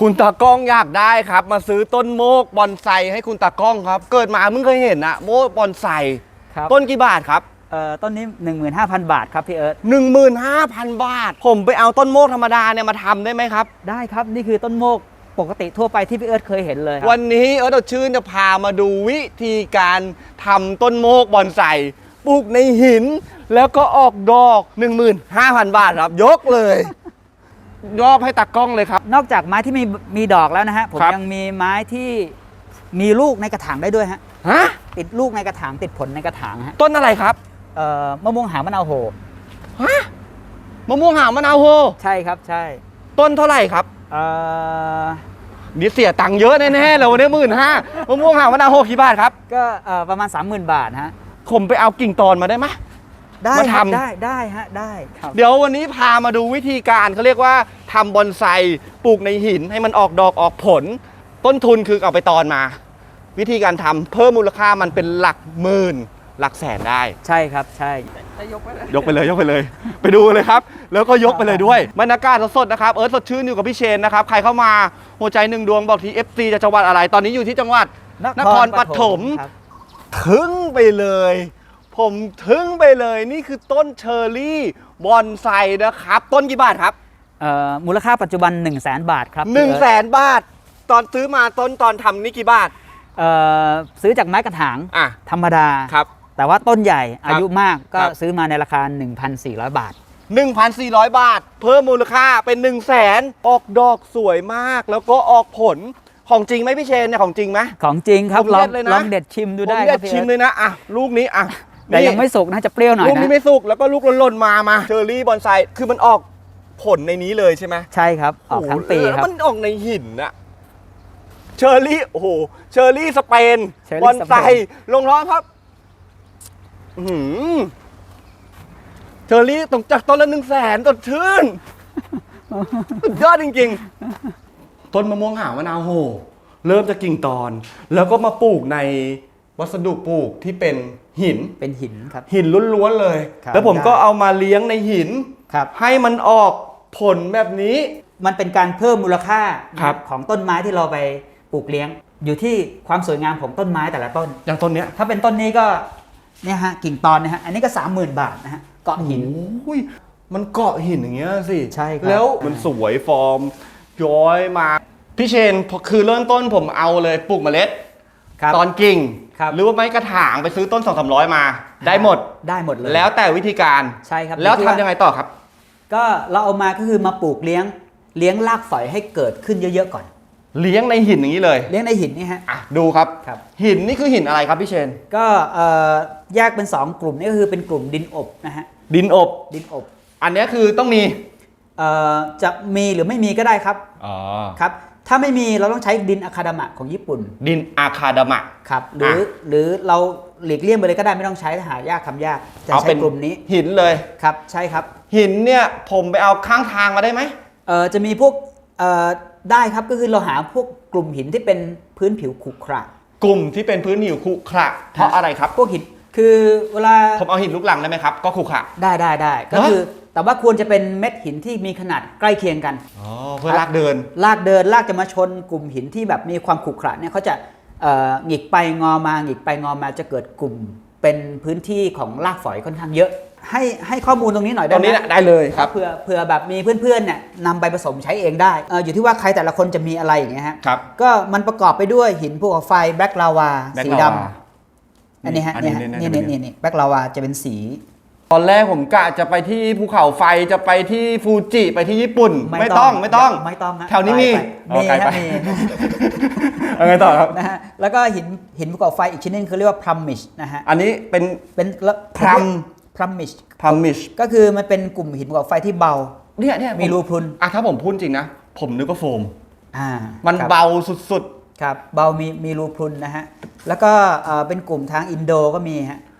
คุณตากล้องอยากได้ครับ มาซื้อต้นโมกบอนไซให้คุณตากล้องครับ เกิดมาเพิ่งเคยเห็นอะโมกบอนไซครับต้นกี่บาทครับเอ่อต้นนี้ 15,000 บาทครับพี่เอิร์ธ15,000 บาท ผมไปเอาต้นโมกธรรมดาเนี่ยมาทำได้ไหมครับ ได้ครับนี่คือต้นโมกปกติทั่วไปที่พี่เอิร์ธเคยเห็นเลยครับวันนี้เออดชื่นจะพามาดูวิธีการทำต้นโมกบอนไซปลูกในหิน แล้วก็ออกดอก 15,000 บาทครับ ยกเลย ยอบให้ตากล้องเลยครับ นอกจากไม้ที่มีมีดอกแล้วนะฮะผมครับ ยังมีไม้ที่มีลูกในกระถางได้ด้วยฮะฮะติดลูกในกระถางติดผลในกระถางฮะต้นอะไรครับเอ่อมะม่วงหางมะนาวโห ฮะมะม่วงหางมะนาวโฮใช่ครับใช่ต้นเท่าไหร่ครับเอ่อนี่เสียตังค์เยอะแน่ๆเลยวันนี้หมื่นห้ามะม่วงหางมะนาวโฮกี่บาทครับ ก็เอ่อประมาณ 30,000 บาทฮะผมไปเอากิ่งตอนมาได้ไหม ได้มาครับทำ ได้ได้ฮะได้ครับ เดี๋ยววันนี้พามาดูวิธีการเขาเรียกว่าทำบอนไซปลูกในหินให้มันออกดอกออกผล ต้นทุนคือเอาไปตอนมา วิธีการทำเพิ่มมูลค่ามันเป็นหลักหมื่นหลักแสนได้ ใช่ครับใช่ ยกไปเลยยกไปเลย ไปดูเลยครับ แล้วก็ยกไปเลยด้วยบรรยากาศสดๆนะครับเอิร์ธสดชื่นอยู่กับพี่เชนนะครับใครเข้ามาหัวใจหนึ่งดวงบอกที FC จะจังหวัดอะไร ตอนนี้อยู่ที่จังหวัดนครปฐมครับทึ่งไปเลย ผมทึ่งไปเลยนี่คือต้นเชอร์รี่บอนไซนะครับ ต้นกี่บาทครับเอ่อมูลค่าปัจจุบัน 1 0 0 0 0แบาทครับ1นึ่งพี่แสเอิร์ธนบาท ตอนซื้อมาต้นตอนทำนี่กี่บาท เอ่อซื้อจากไม้กระถางอะ ธรรมดา ครับ แต่ว่าต้นใหญ่อายุมากก็ครับ ซื้อมาในราคา 1,400 บาท 1,400 บาท เพิ่มมูลค่าเป็น 1 0 0 0 0แสนออกดอกสวยมาก แล้วก็ออกผลของจริงไหมพี่เชนเนี่ยของจริงไหม ของจริงครับผมลองเด็ดเลยนะ ลองเด็ดชิมดูได้ผมคจะรับพี่ชิมเอิร์ธเลยนะอะลูกนี้อะ แต่ยังไม่สุกนะจะเปรี้ยวหน่อยลูกนะนี้ไม่สุกแล้วก็ลูกหล่นๆมามาเชอร์รี่บอนไซคือมันออกผลในนี้เลยใช่ไหมใช่ครับ ออกทั้งปีโโหแล้วครับมันออกในหินอะเชอร์รี่โอ้โหเชอร์รี่สเปนเชอร์รี่บอนไซสเปน ลงร้อนครับอื้อหือเชอร์รี่ตรงจากต้นละหนึ่งแสนต้นชื่นสุดยอดจริงๆ ต้นมะม่วงหาวมะนาวโห เริ่มจะกิ่งตอน แล้วก็มาปลูกในวัสดุปลูกที่เป็น หิน เป็นหินครับ หินล้วนๆเลย ครับแล้วผมก็ได้ เอามาเลี้ยงในหิน ครับ ให้มันออกผลแบบนี้ มันเป็นการเพิ่มมูลค่าครับ ของต้นไม้ที่เราไปปลูกเลี้ยง อยู่ที่ความสวยงามของต้นไม้แต่ละต้น อย่างต้นเนี้ยถ้าเป็นต้นนี้ก็เนี่ยฮะกิ่งตอนเนี่ยฮะอันนี้ก็ 30,000 บาทนะฮะเกาะหิน โอ้ยมันเกาะหินอย่างเงี้ยสิใช่ครับ แล้วมันสวยฟอร์ม ย้อยมา พี่เชนพอคือเริ่มต้นผมเอาเลยปลูกเมล็ด ครับ ตอนกิ่ง ครับ หรือว่าไม้กระถางไปซื้อต้นสองสามร้อยมา ได้หมด ได้หมดเลย แล้วแต่วิธีการใช่ครับแล้วที่ทำยังไงต่อครับ ก็เราเอามาก็คือมาปลูกเลี้ยงเลี้ยงรากฝอยให้เกิดขึ้นเยอะๆก่อน เลี้ยงในหินอย่างนี้เลย เลี้ยงในหินนี่ฮะอะดูครับครับ หินนี่คือหินอะไรครับพี่เชน ก็เอ่อแยกเป็น 2 กลุ่มนี่ก็คือเป็นกลุ่มดินอบนะฮะ ดินอบ ดินอบ อันเนี้ยคือต้องมีเอ่อจะมีหรือไม่มีก็ได้ครับ อ๋อ ครับ ถ้าไม่มีเราต้องใช้ดินอะคาดามะของญี่ปุ่นดินอาคาดามะ ครับหรือหรือเราหลีกเลี่ยงไปเลยก็ได้ไม่ต้องใช้หายากทำยากจะเอาใช้เป็นกลุ่มนี้หินเลย ครับใช่ครับหินเนี่ยผมไปเอาข้างทางมาได้ไหม เอ่อจะมีพวกเอ่อได้ครับก็คือเราหาพวกกลุ่มหินที่เป็นพื้นผิวขรุขระกลุ่มที่เป็นพื้นหิวขรุขระเพราะอะไรครับ พวกหินคือเวลา ผมเอาหินลูกหลังได้ไหมครับ ก็ขรุขระ ได้ได้ได้ก็ฮะคือ แต่ว่าควรจะเป็นเม็ดหินที่มีขนาดใกล้เคียงกัน อ๋อเพื่อลากเดิน ลากเดินลากจะมาชนกลุ่มหินที่แบบมีความขรุขระเนี่ยเขาจะเอ่อหงิกไปงอมาหงิกไปงอมาจะเกิดกลุ่มเป็นพื้นที่ของรากฝอยค่อนข้างเยอะ ให้ให้ข้อมูลตรงนี้หน่อยตได้อนไหมนี้นะได้เลยครับเผื่อเผื่อแบบมีเพื่อนๆเนี่ยนำไปผสมใช้เองได้เอ่ออยู่ที่ว่าใครแต่ละคนจะมีอะไรอย่างเงี้ยฮะครับก็มันประกอบไปด้วยหินภูเขาไฟแบล็กลาวา Black สี lava ดำอันนี้ฮะอันเนี่นี้ยฮะนี่นี่นี่นี่นี่แบล็กลาวาจะเป็นสี ตอนแรกผมกะจะไปที่ภูเขาไฟจะไปที่ฟูจิไปที่ญี่ปุ่น ไม่ต้องไม่ต้องไม่ต้องฮะแถวนี้มีไปไปอ๋อไกลไปมีฮะมีเอาไงต่อครับนะฮะแล้วก็หินหินภูเขาไฟอีกชนิดนึงเขาเรียกว่าพรัมมิชนะฮะอันนี้เป็นเป็นพรัมพรัมมิชพามิชก็คือมันเป็นกลุ่มหินภูเขาไฟที่เบาเนี่ยเนี่ยมีรูพรุนอะถ้าผมพูดจริงนะ ผมนึกว่าโฟมอ่ามันครับเบาสุดครับเบามีมีรูพรุนนะฮะแล้วก็เอ่อเป็นกลุ่มทางอินโดก็มีฮะๆอ่า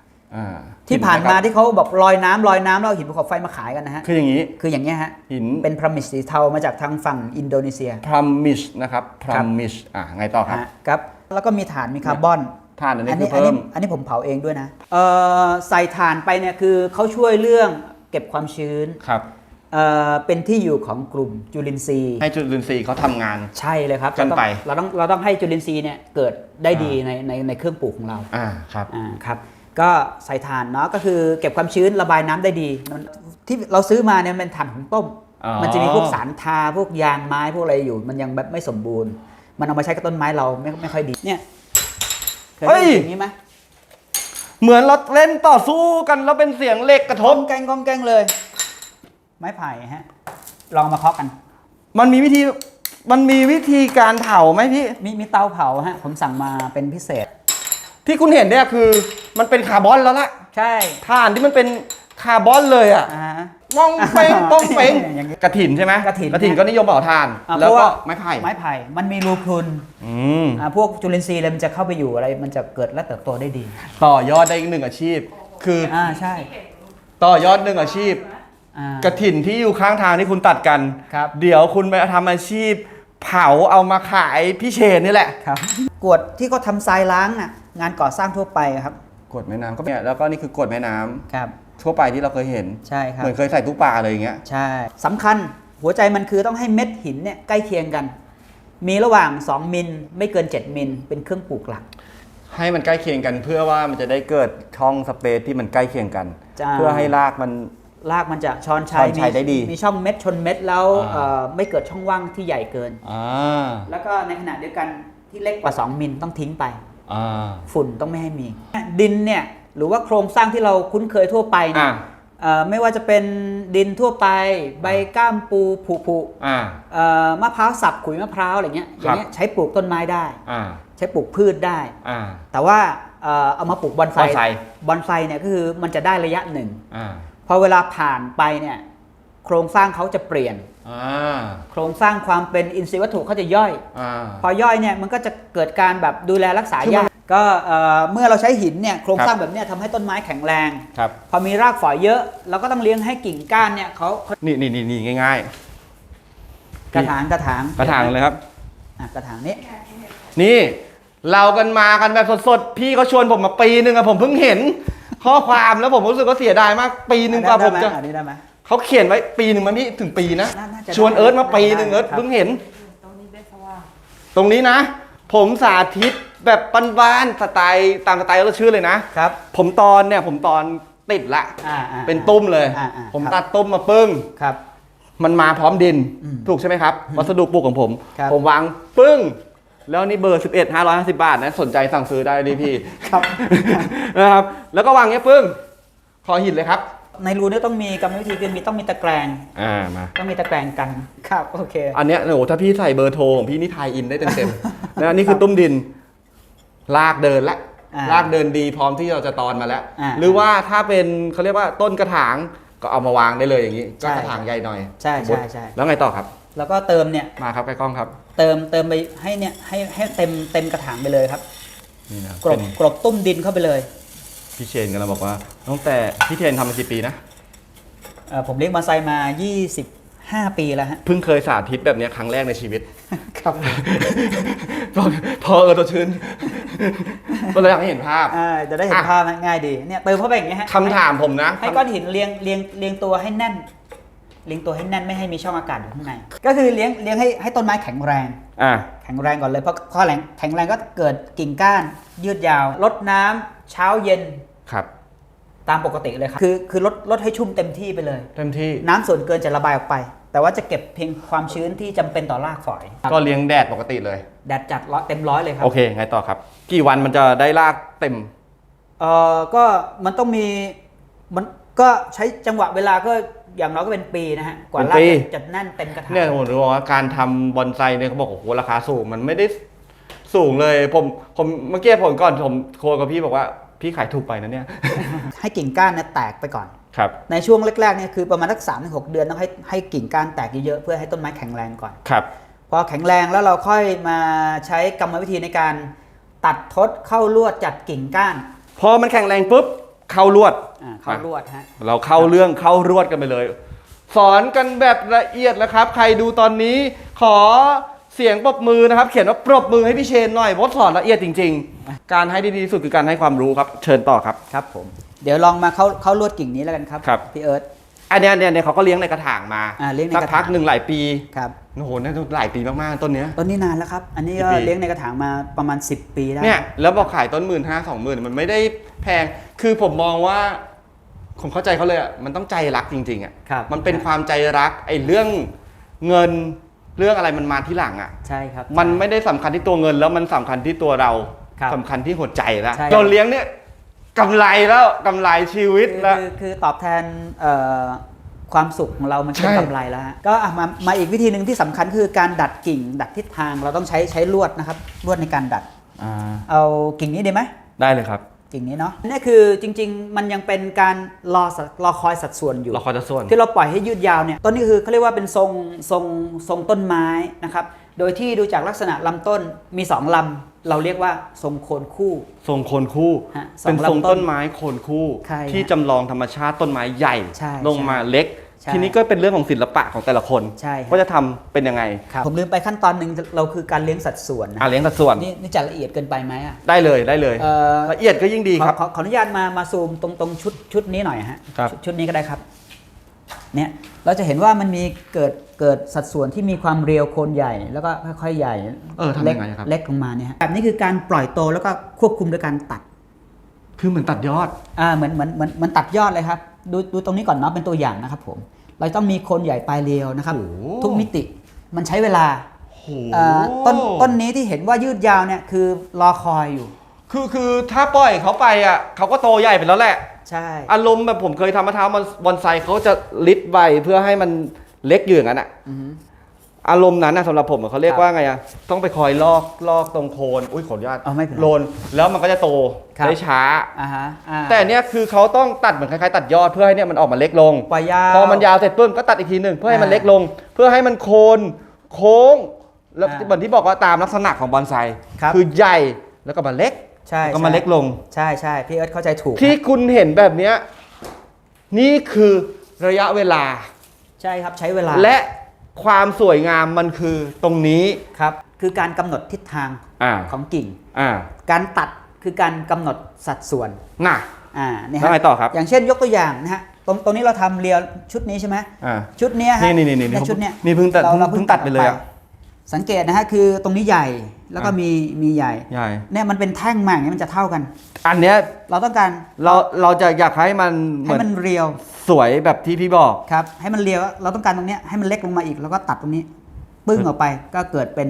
ที่ผ่านมาเห็ไหครับที่เขาบอกลอยน้ำลอยน้ำแล้วเอาหินภูเขาไฟมาขายกันนะฮะคืออย่างนี้คืออย่างเงี้ยฮะหินเป็นพรามิชสีเทามาจากทางฝั่งอินโดนีเซียพรามิชนะครับพรามิชอะไงต่อครับฮะครับ แล้วก็มีฐานมีคาร์บอนถ่านอันนี้อันคืนี้ออันเพิ่นี้มอันนี้ผมเผาเองด้วยนะเอ่อใส่ถ่านไปเนี่ยคือเขาช่วยเรื่องเก็บความชื้นครับเอ่อเป็นที่อยู่ของกลุ่มจุลินทรีย์ ให้จุลินทรีย์เขาทำงานใช่เลยครับกันไปเราต้องเราต้องเราต้องให้จุลินทรีย์เนี่ยเกิดได้ดีในในในเครื่องปลูกของเราอ่าครับอ่าครับ ก็ใส่ถ่านเนาะก็คือเก็บความชื้นระบายน้ำได้ดีมันที่เราซื้อมาเนี่ยมันเป็นถ่านของต้มอ๋อมันจะมีพวกสารทาพวกยางไม้พวกอะไรอยู่ มันยังแบบไม่สมบูรณ์ มันเอามาใช้กับต้นไม้เราไม่ไม่ค่อยดีเนี่ยเคยได้ยินอย่างนี้ไหมเหมือนเราเล่นต่อสู้กันแล้วเป็นเสียงเหล็กกระทก้อบงแกงก้องแกงเลย ไม้ไผ่ฮะลองมาเคาะกัน มันมีวิธีมันมีวิธีการเผาไหมพี่มีมีเตาเผาฮะผมสั่งมาเป็นพิเศษ ที่คุณเห็นเนี่ยคือมันเป็นคาร์บอนแล้วล่ะใช่ถ่านที่มันเป็นคาร์บอนเลยอะอ่าฮะป้องเป้งป้องเป้งอย่างนี้กระถินใช่ไหมกฐินกระถินก็นิยมเผาถ่าน อ่าแล้วเพราะก็ว่า ไม้ไผ่ไม้ไผ่มันมีรูพรุนอืมอ่าพวกจุลินทรีย์อะไรมันจะเข้าไปอยู่อะไร มันจะเกิดและเติบโตได้ดี ต่อยอดได้อีกหนึ่งอาชีพ คือออ่าใช่ต่อยอดหนึ่งอาชีพ อ่า กระถินที่อยู่ข้างทางที่คุณตัดกัน ครับ เดี๋ยวคุณไปทำอาชีพ เผาเอามาขายพี่เชนนี่แหละ ครับกรวดที่เขาทำทรายล้างอะ งานก่อสร้างทั่วไปครับกดแม่น้ำก็เนี่ยแล้วก็นี่คือกดแม่น้ำครับ ทั่วไปที่เราเคยเห็น ใช่ครับ เหมือนเคยใส่ตู้ปลาเลยอย่างเงี้ย ใช่สำคัญหัวใจมันคือต้องให้เม็ดหินเนี่ยใกล้เคียงกัน มีระหว่าง 2 มิลไม่เกิน 7 มิลเป็นเครื่องปลูกหลัก ให้มันใกล้เคียงกันเพื่อว่ามันจะได้เกิดช่องสเปซที่มันใกล้เคียงกัน จ้า เพื่อให้รากมัน รากมันจะช้อนชัยช้อนชัยมีได้ดีมีช่องเม็ดชนเม็ดแล้วอ่า เอ่อไม่เกิดช่องว่างที่ใหญ่เกิน อ่า แล้วก็ในขณะเดียวกันที่เล็กกว่า 2 มิลต้องทิ้งไปอ่า ฝุ่นต้องไม่ให้มี ดินเนี่ยหรือว่าโครงสร้างที่เราคุ้นเคยทั่วไปเนี่ยอ่าเอ่อไม่ว่าจะเป็นดินทั่วไป ใบก้ามปูผุผุอ่าเอ่อมะพร้าวสับขุยมะพร้าวอะไรเงี้ยอย่างเงี้ยใช้ปลูกต้นไม้ได้อ่าใช้ปลูกพืชได้อ่าแต่ว่าเอ่อเอามาปลูกบอนไซบอนไซบอนไซเนี่ยก็คือมันจะได้ระยะหนึ่งอ่าพอเวลาผ่านไปเนี่ยโครงสร้างเขาจะเปลี่ยนอ่า โครงสร้างความเป็นอินทรีย์วัตถุเขาจะย่อยอ่าพอย่อยเนี่ยมันก็จะเกิดการแบบดูแลรักษาคือมันยากก็เอ่อเมื่อเราใช้หินเนี่ยโครงครับสร้างแบบเนี้ยทำให้ต้นไม้แข็งแรงครับพอมีรากฝอยเยอะ เราก็ต้องเลี้ยงให้กิ่งก้านเนี่ยเขาเขานี่นี่นี่นี่ง่ายกระถางกระถางๆกระถางเลยครับอะกระถางนี้ นี่เรากันมากันแบบสดๆ พี่เขาชวนผมมาปีหนึ่งอะผมเพิ่งเห็นข้อความแล้วผมรู้สึกว่าเสียดายมาก ปีหนึ่งกว่าผมจะอันนี้ได้ไหม เขาเขียนไว้ปีหนึ่งมันนี่ถึงปีนะ น่าน่าจะชวนเอิร์ธมาปีหนึ่งได้เอิร์ธครับ เพิ่งเห็น ตรงนี้ได้สว่างตรงนี้นะ ผมสาธิตแบบบ้านๆสไตล์ตามสไตล์เราชื่อเลยนะ ครับ ผมตอนเนี่ยผมตอนติดละ อ่าอ่าเป็นตุ้มเลย อ่าอ่าผมครับ ตัดตุ้มมาปึ้ง ครับ มันมาพร้อมดิน อืมถูกใช่ไหมครับ วัสดุปลูกของผม ครับ ผมวางปึ้ง แล้วนี่เบอร์ 11 550 บาทนะ สนใจสั่งซื้อได้ดิพี่ ครับ นะครับ แล้วก็วางเงี้ยปึ้ง ขอหินเลยครับ ในรูเนี่ยต้องมีกรรมวิธีคือมีต้องมีตะแกรงอ่ามา ต้องมีตะแกรงกันครับโอเค อันเนี้ยโอ้โหถ้าพี่ใส่เบอร์โทรของพี่นี่ทายอินได้เต็มๆ นะนี่คือตุ้มดิน ลากเดินละอ่าลากเดินดีพร้อมที่เราจะตอนมาแล้ว อ่าหรือว่าถ้าเป็นเขาเรียกว่าต้นกระถางก็เอามาวางได้เลยอย่างนี้ ก็ใช่กระถางใหญ่หน่อยใช่ใช่ใช่ แล้วไงต่อครับ แล้วก็เติมเนี่ยมาครับใกล้กล้องครับเติมเติมไปให้เนี่ยให้ให้เต็มเต็มกระถางไปเลยครับ นี่นะกรบเป็นกรบตุ้มดินเข้าไปเลย พี่เชนกันเราบอกว่าตั้งแต่พี่เชนทำมากี่ปีนะเอ่อผมเลี้ยงมาไซมา 25 ปีแล้วฮะ เพิ่งเคยสาธิตแบบเนี้ยครั้งแรกในชีวิต ครับพอพอเออตัวชื้นก็เลยอยากให้เห็นภาพ อ่าจะได้เห็นอะภาพนะง่ายดี เนี่ยเติมเข้าไปอย่างเงี้ยฮะคำถามผมนะให้ให้ก้อนหินเรียงเรียงเรียงตัวให้แน่น เรียงตัวให้แน่นไม่ให้มีช่องอากาศอยู่ข้างใน ก็คือเลี้ยงเลี้ยงให้ให้ต้นไม้แข็งแรง อ่าแข็งแรงก่อนเลยเพราะพอแรงแข็งแรงก็เกิดกิ่งก้านยืดยาวลดน้ำเช้าเย็น ครับ ตามปกติเลยครับ คือคือลดลดให้ชุ่มเต็มที่ไปเลย เต็มที่น้ำส่วนเกินจะระบายออกไป แต่ว่าจะเก็บเพียงความชื้นที่จำเป็นต่อรากฝอยก็เลี้ยงแดดปกติเลย แดดจัดร้อยเต็มร้อยเลยครับ โอเค ไงต่อครับ กี่วันมันจะได้รากเต็ม เออก็มันต้องมีมันก็ใช้จังหวะเวลาก็อย่างน้อยก็เป็นปีนะฮะกว่าเป็นรากปี จะจะแน่นเต็มกระถางเนี่ยผมรู้ว่าการทำบอนไซเนี่ยเขาบอกโอ้โหราคาสูงมันไม่ได้สูงเลยผมผมเมื่อกี้ผมก่อนผมโคกับพี่บอกว่า พี่ขายถูกไปนะเนี่ย ให้กิ่งก้านเนี่ยแตกไปก่อน ครับ ในช่วงแรกๆเนี่ยคือประมาณสักสามถึงหกเดือนต้องให้ให้กิ่งก้านแตกเยอะๆเพื่อให้ต้นไม้แข็งแรงก่อน ครับ พอแข็งแรงแล้วเราค่อยมาใช้กรรมวิธีในการตัดทดเข้าลวดจัดกิ่งก้านพอมันแข็งแรงปุ๊บเข้ารวด อ่าเข้าลวดฮะ เราเข้าเรื่องเข้ารวดกันไปเลย สอนกันแบบละเอียดแล้วครับ ใครดูตอนนี้ขอ เสียงปรบมือนะครับ เขียนว่าปรบมือให้พี่เชนหน่อยเพราะสอนละเอียดจริง ๆ การให้ดีที่สุดคือการให้ความรู้ครับ เชิญต่อครับ ครับผม เดี๋ยวลองมาเข้าเข้าลวดกิ่งนี้แล้วกันครับ ครับ พี่เอิร์ธอันเนี้ยเนี่ยเนี่ยเขาก็เลี้ยงในกระถางมาอ่าเลี้ยงในสักกระถาง พักหนึ่งหลายปีครับ โอ้โหน่าจะหลายปีมากๆต้นเนี้ย ต้นนี้นานแล้วครับ อันนี้ก็กี่ปี เลี้ยงในกระถางมาประมาณ 10 ปีได้เนี่ยแล้วบอกขายต้นหมื่นห้าสองหมื่นมันไม่ได้แพง คือผมมองว่าผมเข้าใจเขาเลยอะมันต้องใจรักจริงๆอะครับ มันเป็นความใจรักไอ้เรื่องเงิน เรื่องอะไรมันมาที่หลังอะ ใช่ครับ มันไม่ได้สำคัญที่ตัวเงินแล้วมันสำคัญที่ตัวเราครับสำคัญที่หัวใจแล้วใช่เราเลี้ยงเนี่ยกำไรแล้วกำไรชีวิตคือแล้ว คือคือตอบแทนเอ่อความสุขของเรามันเป็นใช่กำไรแล้วฮะก็อะมามาอีกวิธีหนึ่งที่สำคัญคือการดัดกิ่ง ดัดทิศทางเราต้องใช้ใช้ลวดนะครับลวดในการดัด อ่าเอากิ่งนี้ดีไหมได้เลยครับ กิ่งนี้เนาะนี่คือจริง ๆ มันยังเป็นการรอสัดรอคอยสัดส่วนอยู่เราขอจะส่วน ที่เราปล่อยให้ยืดยาวเนี่ยต้นนี้คือเขาเรียกว่าเป็นทรงทรงทรงต้นไม้นะครับโดยที่ดูจากลักษณะลำต้นมีสองลำเราเรียกว่าทรงโคนคู่ ทรงโคนคู่ฮะสองเป็นทรงลำต้นต้นไม้โคนคู่ใช่ที่ฮะจำลองธรรมชาติต้นไม้ใหญ่ใช่ลงมาเล็ก ใช่ทีนี้ก็เป็นเรื่องของศิลปะของแต่ละคนใช่ครับ ว่าจะทำเป็นยังไงครับผมลืมไปขั้นตอนหนึ่งเราคือการเลี้ยงสัดส่วนนะอ่าเลี้ยงสัดส่วนนี่นี่จะละเอียดเกินไปไหมอะได้เลยได้เลยเอ่อละเอียดก็ยิ่งดีขอครับ ขอขออนุญาตมามาซูมตรงตรงชุดชุดนี้หน่อยฮะครับ ชุดชุดนี้ก็ได้ครับเนี่ยเราจะเห็นว่ามันมีเกิดเกิดสัดส่วนที่มีความเรียวโคนใหญ่ แล้วก็ค่อยๆใหญ่เออทำเล็ยังไงครับเล็กลงมาเนี่ยฮะแบบนี้คือการปล่อยโตแล้วก็ควบคุมโดยการตัด คือเหมือนตัดยอด อ่าเหมือนเหมือนเหมือนเหมือนตัดยอดเลยครับ ดูดูตรงนี้ก่อนเนาะเป็นตัวอย่างนะครับผม เราต้องมีโคนใหญ่ปลายเรียวนะครับโอ้โหทุกมิติมันใช้เวลาโอ้โหเอ่อต้นต้นนี้ที่เห็นว่ายืดยาวเนี่ยคือรอคอยอยู่ คือคือถ้าปล่อยเขาไปอะเขาก็โตใหญ่ไปแล้วแหละ ใช่ อารมณ์แบบผมเคยทำมะพร้าวบอนไซเขาจะลิดใบเพื่อให้มันเล็กอยู่อย่างนั้นอะ อือฮึอารมณ์นั้นนะสำหรับผมอะเขาเรียกครับว่าไงอะต้องไปคอยลอกลอกตรงโคนอุ้ยขออนุญาตเอาไม่เป็นไรโลนแล้วมันก็จะโตครับ ได้ช้า อ่าฮะอ่าแต่เนี้ยคือเขาต้องตัดเหมือนคล้ายๆตัดยอดเพื่อให้เนี่ยมันออกมาเล็กลง ปล่อยยาว พอมันยาวเสร็จปุ๊บก็ตัดอีกทีหนึ่งเพื่อให้มันอ่าเล็กลง เพื่อให้มันโคนโค้งแล้วอ่าเหมือนที่บอกว่าตามลักษณะของบอนไซครับ อใหญ่แล้วก็มาเล็กใช่แล้วก็มาเล็กลง ใช่ใช่พี่เอิร์ธเข้าใจถูกที่คุณเห็นแบบเนี้ยนี่คือระยะเวลา ใช่ครับใช้เวลาและ ความสวยงามมันคือตรงนี้ ครับคือการกำหนดทิศทางอ่า ของกิ่ง อ่าการตัดคือการกำหนดสัดส่วนน่ะ อ่าเนี่ยแล้วไงต่อครับ อย่างเช่นยกตัวอย่างนะฮะตรงตรงนี้เราทำเรียวชุดนี้ใช่ไหมอ่าชุดเนี้ยฮะนี่นี่นี่นี่เยชุดเนี้ยนี่เพิ่งตัดราราเพิ่งตัดไปเลยอะก สังเกตนะฮะคือตรงนี้ใหญ่แล้วก็อะมีมีใหญ่ใหญ่เนี่ยมันเป็นแท่งมาอย่างนี้มันจะเท่ากัน อันเนี้ยเราต้องการเราเราจะอยากให้มันเหให้มือนมันเรียวสวยแบบที่พี่บอกครับให้มันเรียวเราต้องการตรงเนี้ยให้มันเล็กลงมาอีก แล้วก็ตัดตรงนี้ ปึ้งออกไปก็เกิดเป็น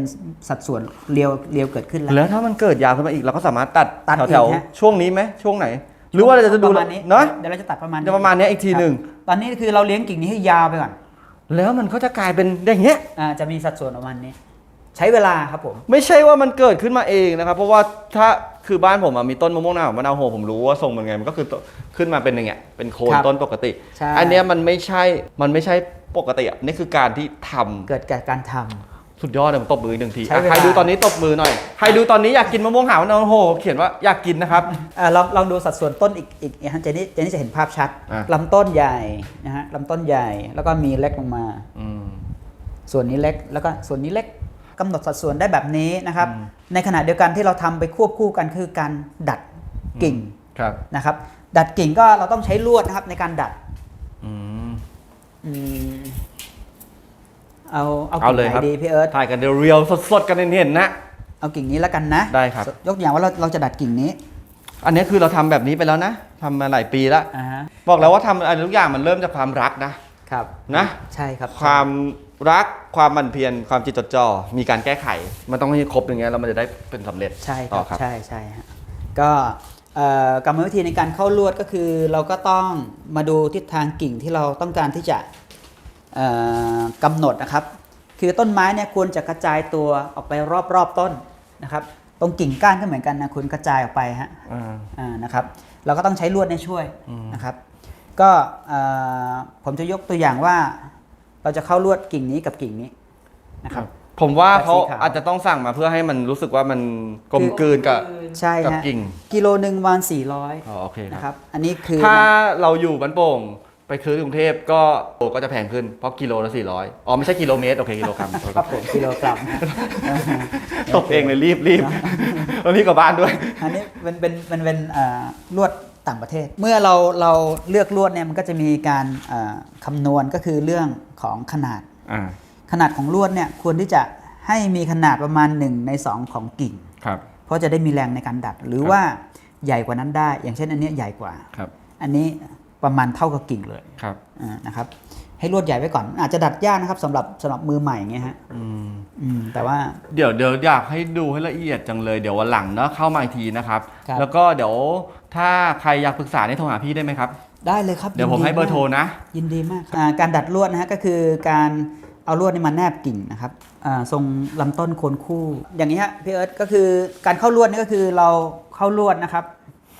สัดส่วนเรียวเรียวเกิดขึ้นแล้วแล้วถ้ามันเกิดยาวขึ้นมาอีกเราก็สามารถตัดตัดแถวอีแถกวฮะช่วงนี้ไหมช่วงไหน หรือว่าเราจะดูประมาณนี้เนาะเดี๋ยวเราจะตัดประมาณนี้จะประมาณเนี้ยอีกทีหนึ่งครับตอนนี้คือเราเลี้ยงกิ่งนี้ให้ยาวไปก่อนแล้วมันก็จะกลายเป็นอย่างเงี้ยอ่าจะมีสัดส่วนประมาณนี้ ใช้เวลาครับผม ไม่ใช่ว่ามันเกิดขึ้นมาเองนะครับ เพราะว่าถ้าคือบ้านผมอะมีต้นมะม่วงน้ำมะนาวโหผมรู้ว่าทรงมันไงมันก็คือขึ้นมาเป็นอย่างเงี้ยเป็นโคนครับต้นปกติ ใช่ อันเนี้ยมันไม่ใช่มันไม่ใช่ปกติอะนี่คือการที่ทำเกิดจากการทำ สุดยอดเลยผมตบมือหนึ่งทีใช้อะเวลาใครดูตอนนี้ตบมือหน่อยใครดูตอนนี้อยากกินมะม่วงหาวมะนาวโหเขียนว่าอยากกินนะครับ อ่าลองลองดูสัดส่วนต้นอีกอีกฮะเจนี่เจนี่จะเห็นภาพชัดอะ ลำต้นใหญ่นะฮะลำต้นใหญ่แล้วก็มีเล็กลงมา อืม ส่วนนี้เล็กแล้วก็ส่วนนี้เล็ก กำหนดสัดส่วนได้แบบนี้นะครับอืมในขณะเดียวกันที่เราทำไปควบคู่กันคือการดัดกิ่งครับนะครับ ดัดกิ่งก็เราต้องใช้ลวดนะครับในการดัดอืมอืมเอาเอาเอากิ่งเลยไหครับนดีพี่เอิร์ธถ่ายกันเรียวๆสดๆกันเห็นๆนะเอากิ่งนี้แล้วกันนะได้ครับ ยกตัวอย่างว่าเราเราจะดัดกิ่งนี้ อันนี้คือเราทำแบบนี้ไปแล้วนะทำมาหลายปีแล้วอ่าฮะบอกแล้วว่าทำอะไรทุกอย่างมันเริ่มจากความรักนะครับนะ ใช่ครับความ รักความหมันเพียรความจิตจดจ่อมีการแก้ไข มันต้องให้ครบอย่างเงี้ยแล้วมันจะได้เป็นสำเร็จใช่คต่รัอบครับใช่ใช่ฮะก็เอ่อกรรมวิธีในการเข้าลวดก็คือ เราก็ต้องมาดูทิศทางกิ่งที่เราต้องการที่จะเอ่อกำหนดนะครับ คือต้นไม้เนี่ยควรจะกระจายตัวออกไปรอบๆต้นนะครับตรงกิ่งก้านก็เหมือนกันนะคุณกระจายออกไปฮะอ่าอ่านะครับเราก็ต้องใช้ลวดในช่วยอืมนะครับ ก็เอ่อผมจะยกตัวอย่างว่า เราจะเข้าลวดกิ่งนี้กับกิ่งนี้นะครับ ผมว่าเขาสีขาว อาจจะต้องสั่งมาเพื่อให้มันรู้สึกว่ามันกลมกลืนกับ ใช่กับฮะกิ่ง กิโลหนึ่งประมาณ400อ๋อโอเคคนะครัรับบอันนี้คือถ้าเราอยู่บ้านโป่งไปซื้อกรุงเทพก็โอ้ก็จะแพงขึ้นเพราะกิโลละ400อ๋อไม่ใช่กิโลเมตรโอเคกิโลกรัมครับผมกิโลกรัมตบเองเลยรีบรีบตอนนี้กลับบ้านด้วย อันนี้เป็นเป็นเป็นเป็นเอ่อลวด ต่างประเทศ เมื่อเราเราเลือกลวดเนี่ยมันก็จะมีการเอ่อคำนวณก็คือเรื่องของขนาดอ่าขนาดของลวดเนี่ยควรที่จะให้มีขนาดประมาณ 1 ใน 2 ของกิ่งครับเพราะจะได้มีแรงในการดัด หรือครับว่าใหญ่กว่านั้นได้ อย่างเช่นอันเนี้ยใหญ่กว่าครับอันนี้ประมาณเท่ากับกิ่งเลยครับอ่านะครับ ให้ลวดใหญ่ไว้ก่อน อาจจะดัดยากนะครับสำหรับสำหรับมือใหม่อย่างเงี้ยฮะอืมอืมแต่ว่า เดี๋ยวเดี๋ยวอยากให้ดูให้ละเอียดจังเลย เดี๋ยววันหลังเนาะเข้ามาอีกทีนะครับ ครับ แล้วก็เดี๋ยวถ้าใครอยากปรึกษาเนี่ยโทรหาพี่ได้ไหมครับ ได้เลยครับเดี๋ยวผมให้เบอร์โทรนะ ยินดีมากครับอ่าการดัดลวดนะฮะก็คือการเอาลวดนี่มาแนบกิ่งนะครับอ่าทรงลำต้นโคนคู่ อย่างนี้ฮะพี่เอิร์ธก็คือการเข้าลวดนี่ก็คือเราเข้าลวดนะครับ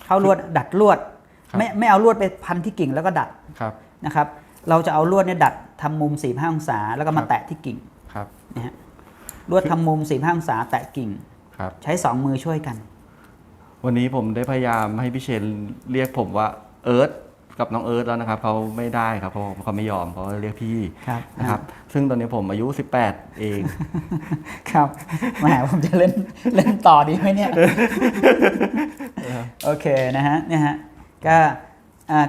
เข้าลวดดัดลวด ครับ ไม่ไม่เอาลวดไปพันที่กิ่งแล้วก็ดัดครับ นะครับ เราจะเอาลวดเนี่ยดัดทำมุม4ี่ห้าองศา แล้วก็มาครับแตะที่กิ่งครับนะฮะลวดทำมุม4ี่ห้าองศาแตะกิ่งครับ ใช้สองมือช่วยกัน วันนี้ผมได้พยายามให้พี่เชนเรียกผมว่าเอิร์ธกับน้องเอิร์ธแล้วนะครับเขาไม่ได้ครับเพราะเขาไม่ยอมเขาเรียกพี่ครับนะครับ ซึ่งตอนนี้ผมอายุ 18 เอง ครับแหมผมจะเล่นเล่นต่อดีไหมเนี่ย โอเคนะฮะเนี่ยฮะก็อ่า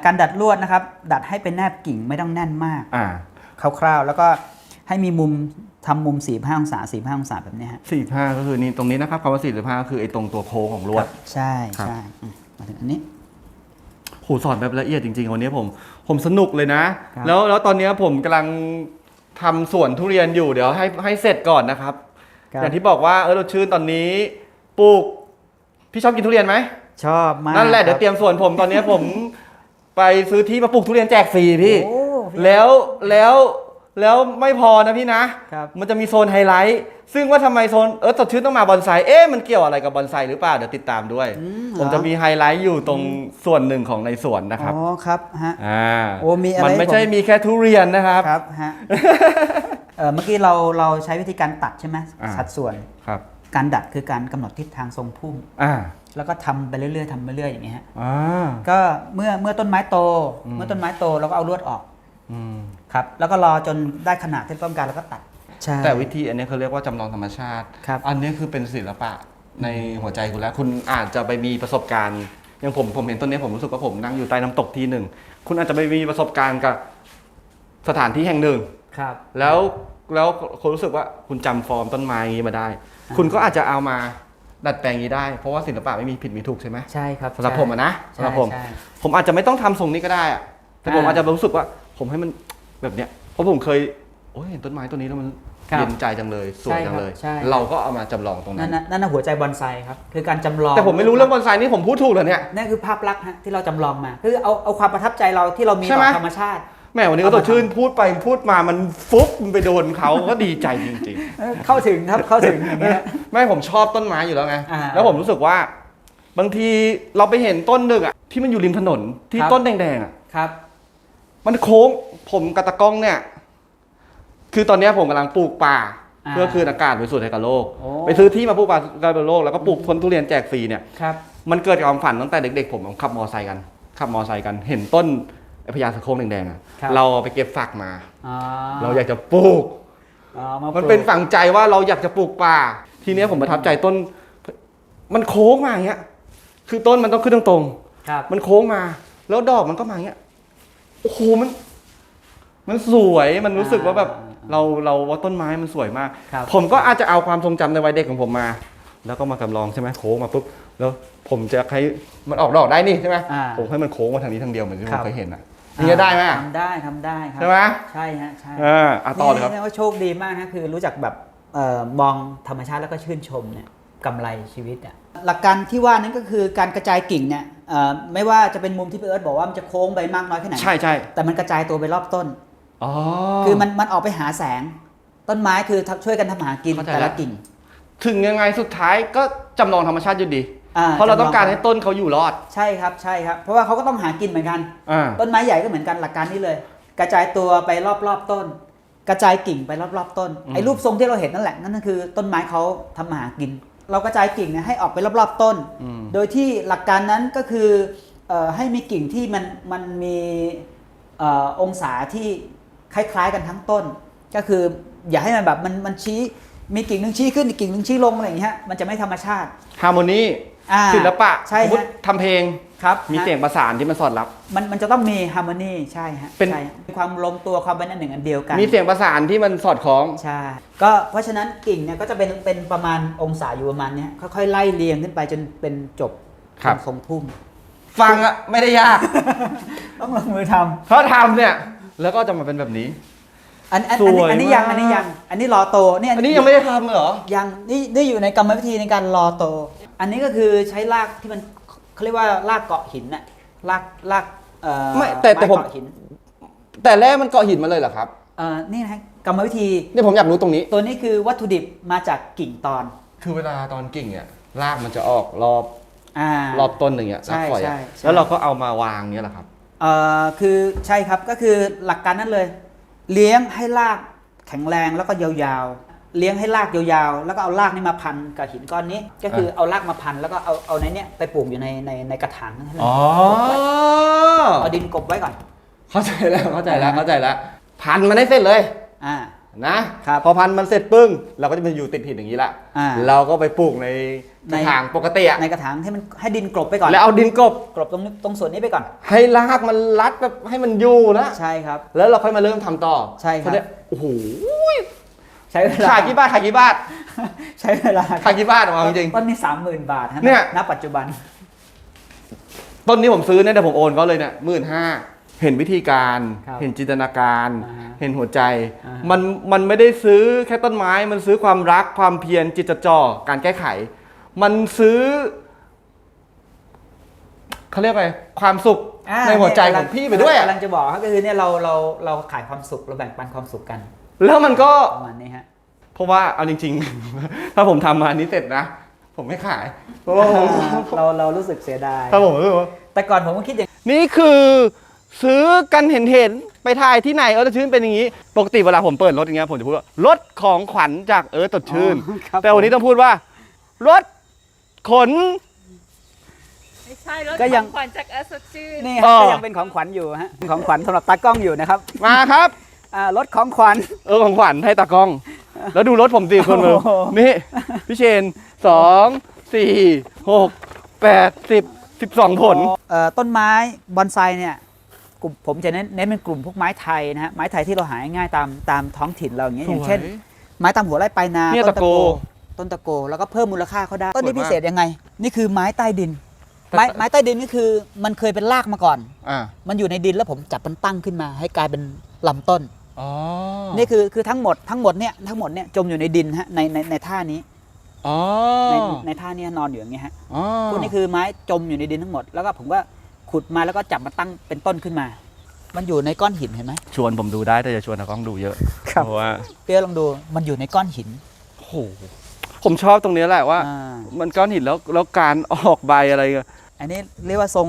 การดัดลวดนะครับ ดัดให้เป็นแนบกิ่งไม่ต้องแน่นมากอ่าคร่าวๆ แล้วก็ให้มีมุมทำมุม4ี่ห้าองศา4ี่ห้าองศาแบบเนี้ยฮะ45 ก็คือนี่ตรงนี้นะครับคำว่า45ก็คือไอ้ตรงตัวโค้งของลวด ใช่ครับใช่อืมมาถึงอันนี้โหสอนแบบละเอียดจริงๆวันนี้ผม ผมสนุกเลยนะครับแล้วแล้วตอนนี้ผมกำลังทำสวนทุเรียนอยู่เดี๋ยวให้ให้เสร็จก่อนนะครับครับ อย่างที่บอกว่าเออเราชื่นตอนนี้ปลูก พี่ชอบกินทุเรียนไหมชอบมากนั่นแหละเดี๋ยวคบเตรียมสวนผมตอนนี้ผม ไปซื้อที่มาปลูกทุเรียนแจกฟรีพี่ โอ้พี่ แล้วแล้วแล้วไม่พอนะพี่นะ ครับมันจะมีโซนไฮไลท์ ซึ่งว่าทำไมโซนเออสดชื่นต้องมาบอนไซเอ๊ะมันเกี่ยวอะไรกับบอนไซหรือเปล่า เดี๋ยวติดตามด้วย อืมผมจะมีไฮไลท์อยู่ตรงส่วนหนึ่งของในสวนนะครับ อ๋อครับฮะ อ่าโอ้มีอะไร มันไม่ใช่ผมมีแค่ทุเรียนนะครับ ครับฮะเอ่อเมื่อกี้เราเราใช้วิธีการตัดใช่ไหมอ่า สัดส่วน ครับ การดัดคือการกำหนดทิศทางทรงพุ่ม อ่า แล้วก็ทำไปเรื่อยๆทำไปเรื่อยอย่างเงี้ยฮะอ่าก็เมื่อเมื่อต้นไม้โตอืมเมื่อต้นไม้โตเราก็เอาลวดออกอืมครับแล้วก็รอจนได้ขนาดที่ต้องการแล้วก็ตัดใช่แต่วิธีอันนี้เขาเรียกว่าจำลองธรรมชาติครับอันนี้คือเป็นศิลปะในหัวใจคุณแล้ว คุณอาจจะไปมีประสบการณ์อย่างผมผมเห็นต้นนี้ผมรู้สึกว่าผมนั่งอยู่ใต้น้ำตกที่หนึ่งคุณอาจจะไปมีประสบการณ์กับสถานที่แห่งหนึ่งครับ แล้วแล้วคุณรู้สึกว่าคุณจำฟอร์มต้นไม้อย่างนี้มาได้ คุณก็อาจจะเอามา ดัดแปลงอย่างนี้ได้ เพราะว่าศิลปะไม่มีผิดมีถูกใช่ไหมใช่ครับสำหรับผมอะนะใช่สำหรับผมใช่ ผมอาจจะไม่ต้องทำทรงนี้ก็ได้อะแต่ผมอ่าอาจจะรู้สึกว่า ผมให้มันแบบเนี้ย เพราะผมเคย โอ้ยเห็นต้นไม้ต้นนี้แล้วมันครับเย็นใจจังเลย สวยจังเลย ใช่ครับใช่ เราก็เอามาจำลองตรงนั่นั้นน น่ะนั่นน่ะหัวใจบอนไซครับคือการจำลองแต่ผมไม่รู้เรื่องบอนไซนี่ผมพูดถูกเหรอเนี่ย นั่นคือภาพลักษณ์ฮะที่เราจำลองมา คือเอาเอาความประทับใจเราที่เรามีใช่ต่ไหม อธรรมชาติ แหมวันนี้ก็ตัวชื่นพูดไปพูดมามันฟุ๊บมันไปโดนเขาก็ดีใจจริงเออเข้าถึงครับเข้าถึงอย่างเงี้ยๆไม่ผมชอบต้นไม้อยู่แล้วไงอ่าแล้วผมรู้สึกว่า บางทีเราไปเห็นต้นหนึ่งอะที่มันอยู่ริมถนนที่ครับต้นแดงๆอะครับ มันโค้งผมกับตะกล้องเนี่ย คือตอนเนี้ยผมกำลังปลูกป่าอ่าเพื่อคืนอากาศบริสุทธิ์ให้กับโลกโอ้ไปซื้อที่มาปลูกป่าให้กับโลกแล้วก็ปลูกต้นทุเรียนแจกฟรีเนี่ยครับมันเกิดจากความฝันตั้งแต่เด็กๆ ผมขับมอไซค์กันขับมอไซค์กัน เห็นต้น ไอ้พญาสะโคงแดงๆอะครับ เราเอาไปเก็บฝักมาอ๋อเราอยากจะปลูกอ๋อมามันปลูกเป็นฝังใจว่าเราอยากจะปลูกป่า ทีเนี้ยผมประทับใจต้น มันโค้งมาอย่างเงี้ย คือต้นมันต้องขึ้นตรงครับ ๆมันโค้งมา แล้วดอกมันก็มาอย่างเงี้ยโอ้โหมัน มันสวยมันรู้สึกว่าแบบเราเราว่าต้นไม้มันสวยมาก ครับ ผมก็อาจจะเอาความทรงจำในวัยเด็กของผมมา แล้วก็มากำลองใช่ไหมโค้งมาปุ๊บแล้วผมจะให้มันออกดอกได้นี่ใช่ไหมอ่าผมให้มันโค้งมาทางนี้ทางเดียวเหมือนที่ผครัมบ เคยเห็นอะ นี่จะได้ไหมอะทำได้ทำได้ครัใช่ไหมใช่ฮะใช่เอออะต่อเลยครับนี่นี่ว่าโชคดีมากนะคือรู้จักแบบเอ่อมองธรรมชาติแล้วก็ชื่นชมเนี่ยกำไรชีวิตอะหลักการที่ว่านั้นก็คือการกระจายกิ่งเนี่ยเอ่อไม่ว่าจะเป็นมุมที่พี่เอิร์ธบอกว่ามันจะโค้งไปมากน้อยแค่ไหนใช่ใช่แต่มันกระจายตัวไปรอบต้นอ๋อคือมันมันออกไปหาแสง ต้นไม้คือทำช่วยกันทำหากินเข้าใจแต่แล้ละวกิ่ง ถึงยังไงสุดท้ายก็จำลองธรรมชาติอยู่ดีอ่ เพราะเราต้องการจำลให้ต้นเขาอยู่รอด ใช่ครับใช่ครับ เพราะว่าเขาก็ต้องหากินเหมือนกันอ่าต้นไม้ใหญ่ก็เหมือนกันหลักการนี้เลย กระจายตัวไปรอบๆต้น กระจายกิ่งไปรอบๆต้นอืมไอ้รูปทรงที่เราเห็นนั่นแหละนั่นก็คือ ต้นไม้เขาทำมาหากิน เรากระจายกิ่งเนี่ยให้ออกไปรอบๆต้นอืมโดยที่หลักการนั้นก็คือเอ่อให้มีกิ่งที่มันมันมีเอ่อองศาที่คล้ายๆกันทั้งต้น ก็คืออย่าให้มันแบบมันมันชี้มีกิ่งหนึ่งชี้ขึ้นอีกกิ่งหนึ่งชี้ลงอะไรอย่างเงี้ยมันจะไม่ธรรมชาติฮาร์โมนี อ่าศิลปะใช่สมมติฮะทำเพลง ครับมีฮะเสียงประสานที่มันสอดรับ มันมันจะต้องมีฮาร์โมนีใช่ฮะเป็น ใช่มีความลงตัวความเป็นอันหนึ่งอันเดียวกัน มีเสียงประสานที่มันสอดคล้อง ใช่ ก็เพราะฉะนั้นกิ่งเนี่ยก็จะเป็นเป็นประมาณองศาอยู่ประมาณเนี้ยค่อยๆไล่เรียงขึ้นไปจนเป็นจบครับ เป็นทรงพุ่ม ฟังอะไม่ได้ยากต้องลงมือทำเขาทำเนี่ยแล้วก็จะมาเป็นแบบนี้ อันอันสอันวยนี้อันนี้ยังมาก อันนี้ยัง อันนี้รอโตเนี่ยอันนี้ยังไม่ได้ทำเลยเหรอ ยังนี่นี่อยู่ในกรรมวิธีในการรอโต อันนี้ก็คือใช้รากที่มันเขาเรียกว่ารากเกาะหินน่ะรากรากเอ่อไม่แต่แต่ผม เกาะหินแต่แรกมันเกาะหินมาเลยเหรอครับเอ่อนี่นะฮะกรรมวิธี เนี่ยผมอยากรู้ตรงนี้ ตัวนี้คือวัตถุดิบมาจากกิ่งตอนคือเวลาตอนกิ่งเนี่ยรากมันจะออกรอบอ่า รอบต้นอย่างเงี้ยใช่รากฝอยใช่อะใช่ แล้วเราก็เอามาวางเงี้ยเหรอครับ เอ่อคือใช่ครับก็คือหลักการนั้นเลย เลี้ยงให้รากแข็งแรงแล้วก็ยาวๆ เลี้ยงให้รากยาวๆ แล้วก็เอารากนี่มาพันกับหินก้อนนี้ ก็คือเอารากมาพันแล้วก็เอาเอาในเนี้ยไปปลูกอยู่ในในในกระถางนั่นเองอ๋อเอาดินกบไว้ก่อน เข้าใจแล้วเข้าใจแล้วเข้าใจแล้วพันมันให้เสร็จเลยอ่า นะครับพอพันมันเสร็จปึ้ง เราก็จะมาอยู่ติดหินอย่างนี้ละอ่า เราก็ไปปลูกในกในระถางปกติอะในกระถางให้มันให้ดินกลบไปก่อนแล้วเอาดินกบกลบตรงนี้ตรงส่วนนี้ไปก่อน ให้รากมันรัดแบบให้มันอยู่นะใช่ครับ แล้วเราค่อยมาเริ่มทำต่อใช่ครับเพาะเนี่ยโอ้โห ใช้เวลาขายกี่บาทขายกี่บาทใช้เวลาขายกี่บาทเอาจริงต้นนี้สามหมื่นบาทฮะเนี่ยณปัจจุบัน ต้นนี้ผมซื้อเนี่ยแต่ผมโอนเขาเลยเนี่ยหมื่นห้าเห็นวิธีการครับเห็นจินตนาการอ่าฮะเห็นหัวใจอ่าฮะมันมันไม่ได้ซื้อแค่ต้นไม้ มันซื้อความรักความเพียรจิตจดจ่อการแก้ไข มันซื้อเขาเรียกอะไรความสุขอ่าในหัวใจเนี่ยของพี่ไปด้วยอะกำลังจะบอกก็คือเนี่ยเราเราเราขายความสุขเราแบ่งปันความสุขกัน แล้วมันก็ประมาณนี้ฮะเพราะว่าเอาจริง ๆ ถ้าผมทำมาอันนี้เสร็จนะ ผมไม่ขายเพราะว่าผมเราเรารู้สึกเสียดาย ถ้าผมรู้สึกว่า แต่ก่อนผมก็คิดอย่างนี่คือซื้อกันเห็นเห็นๆไปถ่ายที่ไหนเออตดชื่นเป็นอย่างนี้ ปกติเวลาผมเปิดรถอย่างเงี้ยผมจะพูดว่ารถของขวัญจากเออตดชื่น อ๋อครับแต่วันนี้ต้องพูดว่า รถขน ไม่ใช่รถก็ยัง ของขวัญจากเอสดชื่น นี่อ๋ฮะอก็ยังเป็นของขวัญอยู่ฮะเป็นของขวัญสำหรับตากล้องอยู่นะครับ มาครับ อ่ารถของขวัญ เออของขวัญให้ตากล้อง แล้วดูรถผมสี่คนมือโอ้โห นี่พี่เชนสองสี่หกแปดสิบสิบสองผล เอ่อต้นไม้บอนไซเนี่ยกลุ่มผมจะเน้นเน้นเป็นกลุ่มพวกไม้ไทยนะฮะไม้ไทยที่เราหาง่ายๆตามตามท้องถิ่นเราอย่างเงี้ยอย่างเช่น ไม้ตามหัวไร่ปลายนาเนี่ยต้ตะโก ต้นตะโก แล้วก็เพิ่มมูลค่าเขาได้ ต้นนี้สวยมากพิเศษยังไง นี่คือไม้ใต้ดินแต่ไม้ไม้ใต้ดินนี่คือมันเคยเป็นรากมาก่อน อ่า มันอยู่ในดินแล้วผมจับมันตั้งขึ้นมา ให้กลายเป็นลำต้น อ๋อนี่คือคือทั้งหมดทั้งหมดเนี่ยทั้งหมดเนี่ยจมอยู่ในดินฮะในในในท่านี้อ๋อในในท่าเนี้นอนอยู่อย่างเงี้ยฮะอ๋อพวกนี้คือไม้จมอยู่ในดินทั้งหมดแล้วก็ผมก็ขุดมาแล้วก็จับมาตั้งเป็นต้นขึ้นมา มันอยู่ในก้อนหินเห็นไหมชวนผมดูได้แต่จะชวนตากล้องดูเยอะครับเพราะว่าเปียลองดูมันอยู่ในก้อนหินโอ้โหผมชอบตรงนี้แหละว่าอ่ามันก้อนหินแล้วแล้วการออกใบอะไรอะอันนี้เรียกว่าทรง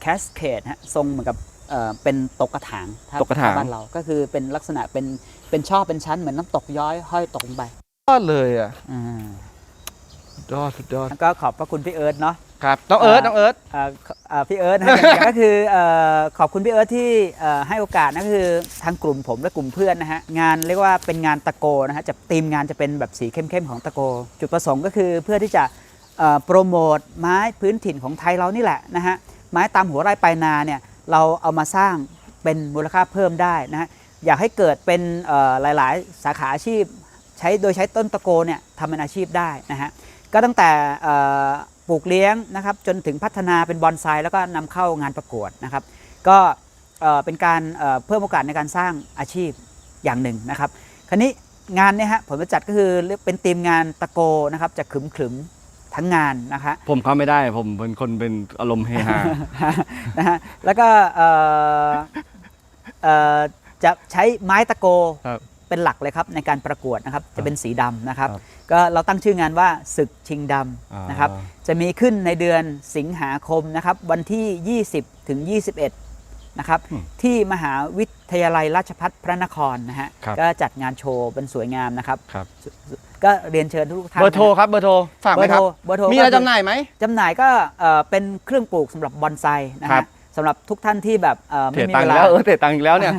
แคสเคดฮะทรงเหมือนกับ เอ่อเป็นตกกระถางถ้ตกกระถาง ถ้บ้านเราก็คือเป็นลักษณะเป็นเป็นช่อเป็นชั้นเหมือนน้ำตกย้อยห้อยตกลงไปยอดเลยอะอ่าสุดยอดสุดยอดแล้วก็ขอบพระคุณพี่เอิร์ธเนาะ ครับน้องเอิร์ธน้องเอิร์ธ เอ่อเอ่อพี่เอิร์ธนะฮะก็คือเอ่อขอบคุณพี่เอิร์ธที่เอ่อให้โอกาสนะก็คือทางกลุ่มผมและกลุ่มเพื่อนนะฮะงานเรียกว่าเป็นงานตะโกนะฮะจะธีมงานจะเป็นแบบสีเข้มๆของตะโก จุดประสงค์ก็คือเพื่อที่จะเอ่อโปรโมทไม้พื้นถิ่นของไทยเรานี่แหละนะฮะไม้ตามหัวไร่ปลายนาเนี่ย เราเอามาสร้างเป็นมูลค่าเพิ่มได้นะฮะอยากให้เกิดเป็นหลายๆ สาขาอาชีพ ใช้โดยใช้ต้นตะโกเนี่ยทำเป็นอาชีพได้นะฮะก็ตั้งแต่ปลูกเลี้ยงนะครับจนถึงพัฒนาเป็นบอนไซแล้วก็นำเข้างานประกวดนะครับก็เป็นการเพิ่มโอกาสในการสร้างอาชีพอย่างหนึ่งนะครับ คราวนี้งานเนี่ยฮะผมจะจัดก็คือเป็นทีมงานตะโกนะครับจะขึมขึม ทั้งงานนะคะผมเข้าไม่ได้ผมเป็นคนเป็นอารมณ์เฮฮา นะฮะแล้วก็เอ่อเอ่อจะใช้ไม้ตะโกครับเป็นหลักเลยครับในการประกวดนะครับจะเป็นสีดำนะครับ ครับก็เราตั้งชื่องานว่าศึกชิงดำนะครับอ่าจะมีขึ้นในเดือนสิงหาคมนะครับ วันที่ 20 ถึง 21 นะครับอืมที่มหาวิทยาลัยราชภัฏพระนครนะฮะครับก็จัดงานโชว์เป็นสวยงามนะครับครับ ก็เรียนเชิญทุกท่านเบอร์โทรครับเบอร์โทรฝากไหมครับเบอร์โทรมีอะไรก็คืจำหน่ายไหมจำหน่ายก็เอ่อเป็นเครื่องปลูกสำหรับบอนไซนะครัฮะบสำหรับทุกท่านที่แบบเอ่อเสีไม่ยมีตังเวค์ลาแล้วเออเสียตังค์อีกแล้วเนี่ย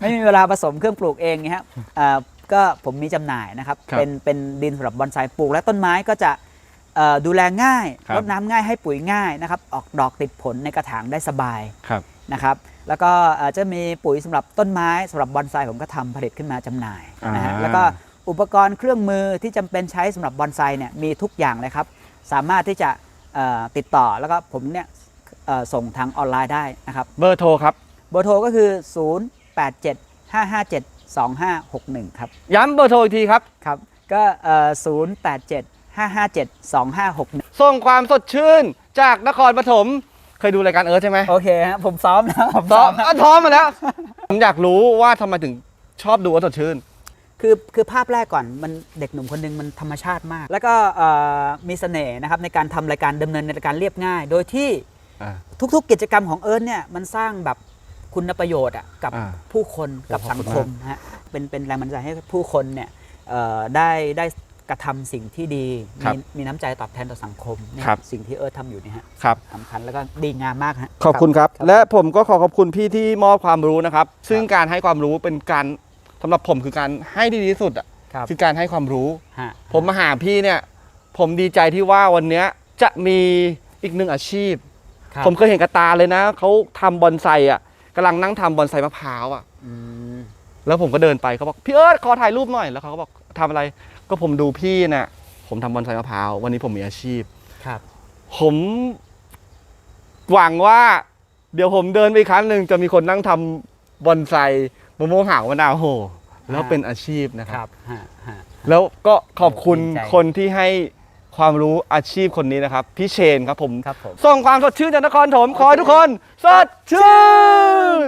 ไม่มีเวลาผสมเครื่องปลูกเองเงี้ยครับเอ่อก็ผมมีจำหน่ายนะครับครับเป็นเป็นดินสำหรับบอนไซปลูก และต้นไม้ก็จะเอ่อดูแลง่ายครับรดน้ำง่ายให้ปุ๋ยง่ายนะครับ ออกดอกติดผลในกระถางได้สบายครับนะครับ แล้วก็เอ่อจะมีปุ๋ยสำหรับต้นไม้สำหรับบอนไซผมก็ทำผลิตขึ้นมาจำหน่ายนะฮะอ่าแล้วก็อุปกรณ์เครื่องมือที่จำเป็นใช้สำหรับบอนไซเนี่ยมีทุกอย่างเลยครับ สามารถที่จะเอ่อติดต่อแล้วก็ผมเนี่ยเอ่อส่งทางออนไลน์ได้นะครับ เบอร์โทรครับ เบอร์โทรก็คือ 087 557 2561 ครับ ย้ำเบอร์โทรอีกทีครับ ครับ ก็เอ่อ087 557 2561 ส่งความสดชื่นจากนครปฐม เคยดูรายการเอิร์ธใช่ไหมโอเคฮะผมซ้อมแล้วผมซ้ซ้ออมมแล้วอะท้อมมาแล้ว ผมอยากรู้ว่าทำไมถึงชอบดูเอิร์ธสดชื่น คือคือภาพแรกก่อนมันเด็กหนุ่มคนหนึ่งมันธรรมชาติมาก แล้วก็เอ่อมีเสน่ห์นะครับในการทำรายการดำเนินในรายการเรียบง่าย โดยที่อ่าทุกๆ กิจกรรมของเอิร์ธเนี่ยมันสร้างแบบคุณประโยชน์อะกับอ่าผู้คนกับโอ้ขอบสังคุณคมนะฮะเป็นเป็นแรงบันดาลใจให้ผู้คนเนี่ยเอ่อได้ได้ กระทำสิ่งที่ดีครับมีมีน้ำใจตอบแทนต่อสังคมเนี่ยครับ สิ่งที่เอิร์ธทำอยู่เนี่ยฮะครับ สำคัญแล้วก็ดีงามมากฮะ ขอบคุณครับครับ และผมก็ขอขอบคุณพี่ที่มอบความรู้นะครับ ซึ่งการให้ความรู้เป็นการสำหรับผมคือการให้ที่ดีที่สุดอะครับคือการให้ความรู้ ฮะผมมาหาพี่เนี่ย ผมดีใจที่ว่าวันเนี้ยจะมีอีกหนึ่งอาชีพ ครับผมเคยเห็นกระตาเลยนะเขาทำบอนไซอะกำลังนั่งทำบอนไซมะพร้าวอะ อืม แล้วผมก็เดินไปเขาบอกพี่เอิร์ธขอถ่ายรูปหน่อยแล้วเขาก็บอกทำอะไร ก็ผมดูพี่น่ะผมทำบอนไซมะพร้าววันนี้ผมมีอาชีพ ครับ ผมหวังว่า เดี๋ยวผมเดินไปอีกครั้งหนึ่งจะมีคนนั่งทำบอนไซมะม่วงหาวมะนาวโห แล้วเป็นอาชีพนะคครับรับฮะฮะ แล้วก็ขอบคุณดีใจคนที่ให้ความรู้อาชีพคนนี้นะครับ พี่เชนครับผม ครับผม ส่งความสดชื่นจากนครถมขอให้ทุกคน สดชื่น